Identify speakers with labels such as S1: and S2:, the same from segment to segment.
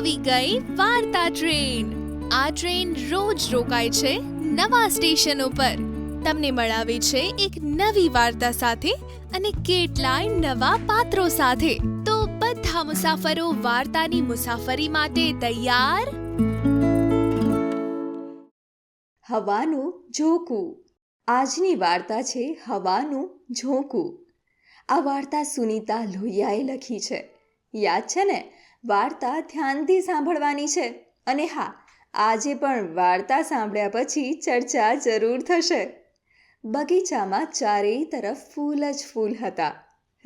S1: વાર્તા ટ્રેન. આ ટ્રેન રોજ રોકાય છે નવા સ્ટેશન ઉપર. તમને મળાવે છે એક નવી વાર્તા સાથે અને કેટલાય નવા પાત્રો સાથે. તો બધા મુસાફરો વાર્તાની મુસાફરી માટે તૈયાર?
S2: હવાનું ઝોકું. આજની વાર્તા છે હવાનું ઝોકું. આ વાર્તા સુનીતા લોહિયાએ લખી છે. યાદ છે ને? વાર્તા ધ્યાનથી સાંભળવાની છે. અને હા, આજે પણ વાર્તા સાંભળ્યા પછી ચર્ચા જરૂર થશે. બગીચામાં ચારેય તરફ ફૂલ જ ફૂલ હતા.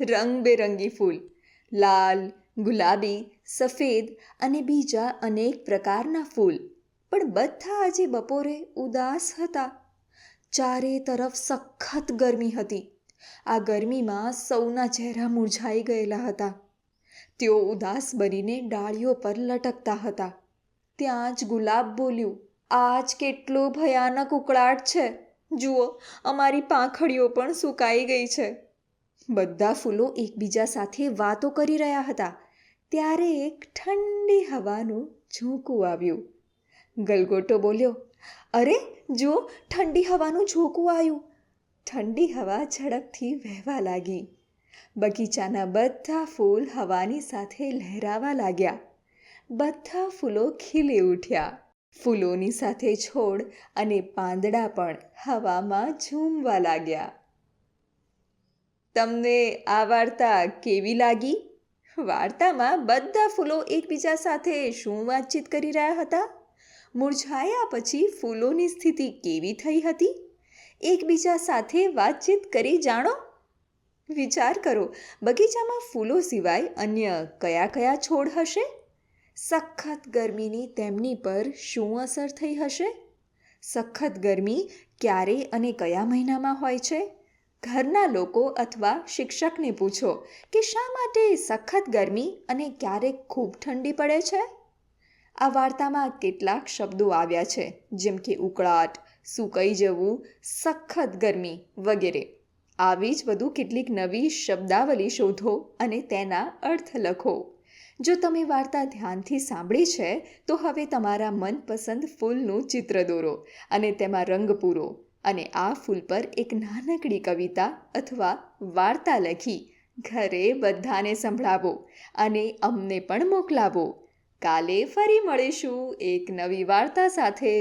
S2: રંગબેરંગી ફૂલ. લાલ, ગુલાબી, સફેદ અને બીજા અનેક પ્રકારના ફૂલ. પણ બધા આજે બપોરે ઉદાસ હતા. ચારે તરફ સખત ગરમી હતી. આ ગરમીમાં સૌના ચહેરા મૂરઝાઈ ગયેલા હતા. તેઓ ઉદાસ બનીને ડાળીઓ પર લટકતા હતા. ત્યાં જ ગુલાબ બોલ્યું, આજ કેટલો ભયાનક ઉકળાટ છે. જુઓ, અમારી પાંખડીઓ પણ સુકાઈ ગઈ છે. બધા ફૂલો એકબીજા સાથે વાતો કરી રહ્યા હતા. ત્યારે એક ઠંડી હવાનું ઝોંકું આવ્યું. ગલગોટો બોલ્યો, અરે, જુઓ, ઠંડી હવાનું ઝોંકું આવ્યું. ઠંડી હવા ઝડપથી વહેવા લાગી. બગીચાના બધા ફૂલ હવાની સાથે લહેરાવા લાગ્યા. બધા ફૂલો ખીલી ઉઠ્યા. ફૂલોની સાથે છોડ અને પાંદડા પણ હવામાં ઝૂમવા લાગ્યા. તમને આ વાર્તા કેવી લાગી? વાર્તામાં બધા ફૂલો એકબીજા સાથે શું વાતચીત કરી રહ્યા હતા? મુરઝાયા પછી ફૂલોની સ્થિતિ કેવી થઈ હતી? એકબીજા સાથે વાતચીત કરી જાણો. વિચાર કરો, બગીચામાં ફૂલો સિવાય અન્ય કયા કયા છોડ હશે? સખત ગરમીની તેમની પર શું અસર થઈ હશે? સખત ગરમી ક્યારે અને કયા મહિનામાં હોય છે? ઘરના લોકો અથવા શિક્ષકને પૂછો કે શા માટે સખત ગરમી અને ક્યારેક ખૂબ ઠંડી પડે છે? આ વાર્તામાં કેટલાક શબ્દો આવ્યા છે, જેમ કે ઉકળાટ, સુકાઈ જવું, સખત ગરમી વગેરે. આવી જ વધુ કેટલીક નવી શબ્દાવલી શોધો અને તેના અર્થ લખો. જો તમે વાર્તા ધ્યાનથી સાંભળી છે, તો હવે તમારા મનપસંદ ફૂલનું ચિત્ર દોરો અને તેમાં રંગ પૂરો અને આ ફૂલ પર એક નાનકડી કવિતા અથવા વાર્તા લખી ઘરે બધાને સંભળાવો અને અમને પણ મોકલાવો. કાલે ફરી મળીશું એક નવી વાર્તા સાથે.